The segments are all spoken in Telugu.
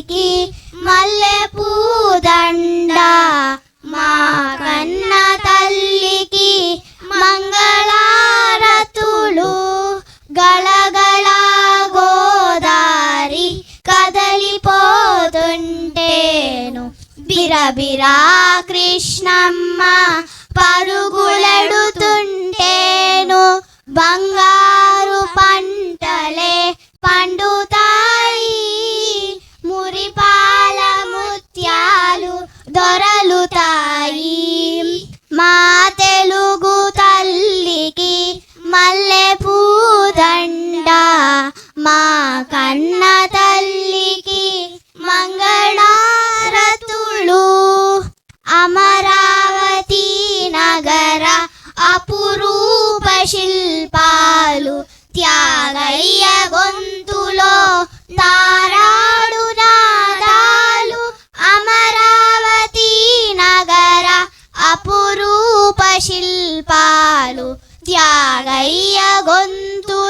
తల్లికి మల్లె పూదండ మా కన్న తల్లికి మంగళారతులు. గళగళ గోదారి కదలిపోతుంటేను. బిరబిరా కృష్ణమ్మ పరుగులెడుతుంటేను. బంగారు శిల్పాలు త్యాగయ్య గొంతులో తారాడు నాదాలు అమరావతి నగర అపురూప శిల్పాలు త్యాగయ్య గొంతులో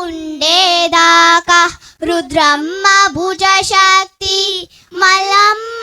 ఉండేదాకా రుద్రమ్మ భుజ శక్తి మలమ్మ